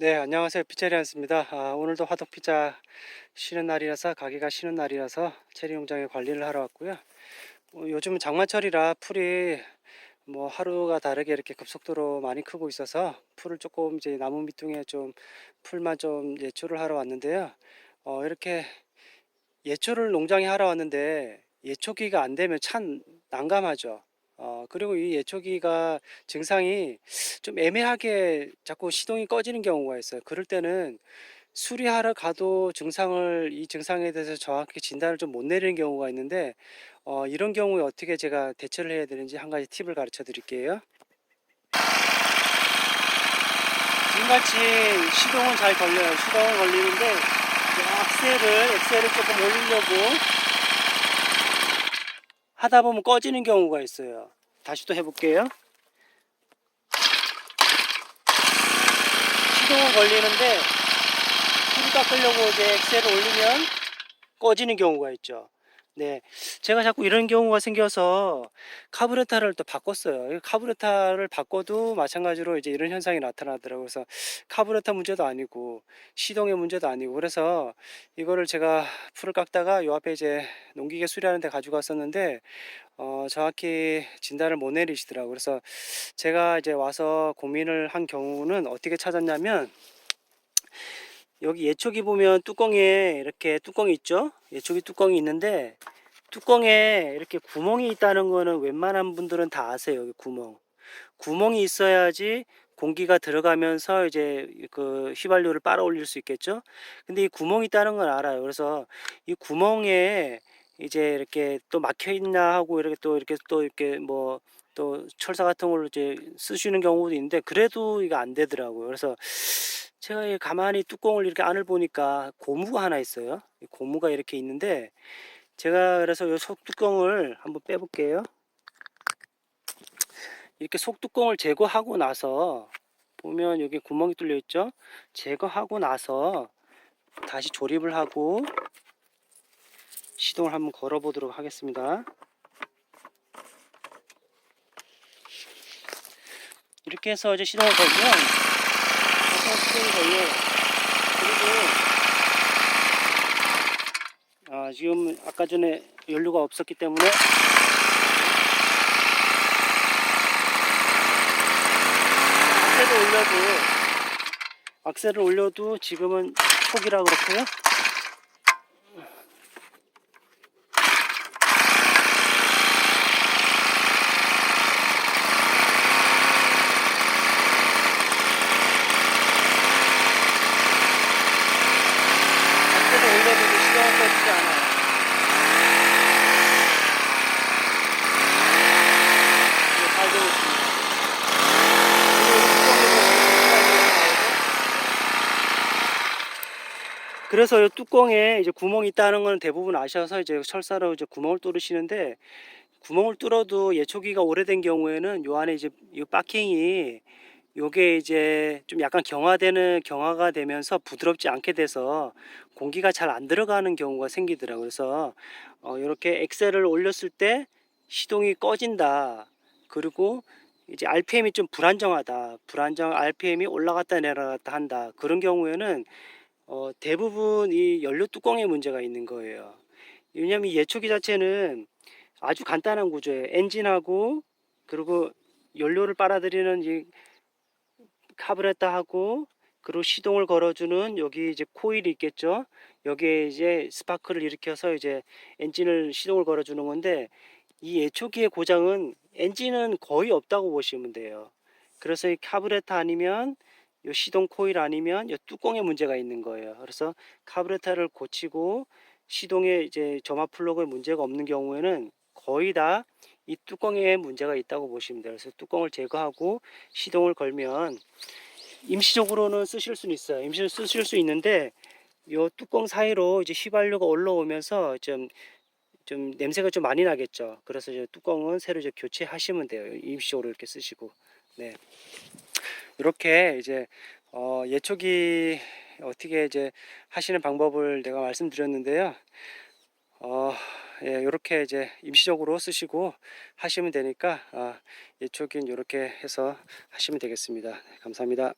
네, 안녕하세요. 피체리안스입니다. 아, 오늘도 화덕 피자 쉬는 날이라서 가게가 쉬는 날이라서 체리 농장에 관리를 하러 왔고요. 어, 요즘은 장마철이라 풀이 뭐 하루가 다르게 이렇게 급속도로 많이 크고 있어서 풀을 조금 이제 나무 밑둥에 좀 풀만 좀 예초를 하러 왔는데요. 어, 이렇게 예초를 농장에 하러 왔는데 예초기가 안 되면 참 난감하죠. 어, 그리고 이 예초기가 증상이 좀 애매하게 자꾸 시동이 꺼지는 경우가 있어요. 그럴 때는 수리하러 가도 증상을 이 증상에 대해서 정확히 진단을 좀 못 내리는 경우가 있는데 어, 이런 경우에 어떻게 제가 대처를 해야 되는지 한 가지 팁을 가르쳐 드릴게요. 지금같이 시동은 잘 걸려요. 시동은 걸리는데 이 악셀을 엑셀을 조금 올리려고 하다 보면 꺼지는 경우가 있어요. 다시 또 해볼게요. 시동은 걸리는데 풀을 깎으려고 이제 엑셀을 올리면 꺼지는 경우가 있죠. 네, 제가 자꾸 이런 경우가 생겨서 카브레타를 또 바꿨어요. 이 카브레타를 바꿔도 마찬가지로 이제 이런 현상이 나타나더라고요. 그래서 카브레타 문제도 아니고 시동의 문제도 아니고 그래서 이거를 제가 풀을 깎다가 요 앞에 이제 농기계 수리하는 데 가지고 갔었는데 어, 정확히 진단을 못 내리시더라고요. 그래서 제가 이제 와서 고민을 한 경우는 어떻게 찾았냐면 여기 예초기 보면 뚜껑에 이렇게 뚜껑이 있죠? 예초기 뚜껑이 있는데 뚜껑에 이렇게 구멍이 있다는 거는 웬만한 분들은 다 아세요. 여기 구멍. 구멍이 있어야지 공기가 들어가면서 이제 그 휘발유를 빨아 올릴 수 있겠죠? 근데 이 구멍이 있다는 걸 알아요. 그래서 이 구멍에 이제 이렇게 또 막혀 있나 하고 이렇게 또 이렇게 또 이렇게 뭐 또 철사 같은 걸로 이제 쓰시는 경우도 있는데 그래도 이거 안 되더라고요. 그래서 제가 이 가만히 뚜껑을 이렇게 안을 보니까 고무가 하나 있어요. 이 고무가 이렇게 있는데 제가 그래서 이 속뚜껑을 한번 빼볼게요. 이렇게 속뚜껑을 제거하고 나서 보면 여기 구멍이 뚫려 있죠. 제거하고 나서 다시 조립을 하고 시동을 한번 걸어 보도록 하겠습니다. 이렇게 해서 이제 시동을 걸면 계속 시동이 걸려요. 그리고 아, 지금 아까 전에 연료가 없었기 때문에 악셀을 올려도 악셀을 올려도 지금은 초기라 그렇고요. 악셀을 올려도 시동은 꺼지지 않아요. 이게 잘 되고 있습니다. 그래서 이 뚜껑에 이제 구멍이 있다는 건 대부분 아셔서 이제 철사로 이제 구멍을 뚫으시는데 구멍을 뚫어도 예초기가 오래된 경우에는 요 안에 이제 이 바킹이 요게 이제 좀 약간 경화되는 경화가 되면서 부드럽지 않게 돼서 공기가 잘 안 들어가는 경우가 생기더라고요. 그래서 어 이렇게 엑셀을 올렸을 때 시동이 꺼진다. 그리고 이제 RPM이 좀 불안정하다. 불안정 RPM이 올라갔다 내려갔다 한다. 그런 경우에는 어, 대부분 이 연료 뚜껑에 문제가 있는 거예요. 왜냐하면 이 예초기 자체는 아주 간단한 구조예요. 엔진하고 그리고 연료를 빨아들이는 이 카브레타하고 그리고 시동을 걸어주는 여기 이제 코일이 있겠죠. 여기에 이제 스파크를 일으켜서 이제 엔진을 시동을 걸어주는 건데 이 예초기의 고장은 엔진은 거의 없다고 보시면 돼요. 그래서 이 카브레타 아니면 요 시동 코일 아니면 요 뚜껑에 문제가 있는 거예요. 그래서 카브레타를 고치고 시동에 이제 점화 플러그에 문제가 없는 경우에는 거의 다 이 뚜껑에 문제가 있다고 보시면 돼요. 그래서 뚜껑을 제거하고 시동을 걸면 임시적으로는 쓰실 수는 있어요. 임시로 쓰실 수 있는데 요 뚜껑 사이로 이제 휘발유가 올라오면서 좀좀 냄새가 좀 많이 나겠죠. 그래서 이제 뚜껑은 새로 이제 교체하시면 돼요. 임시적으로 이렇게 쓰시고. 네. 이렇게 이제 어, 예초기 어떻게 이제 하시는 방법을 내가 말씀드렸는데요. 어, 예, 이렇게 이제 임시적으로 쓰시고 하시면 되니까 아, 예초기는 이렇게 해서 하시면 되겠습니다. 네, 감사합니다.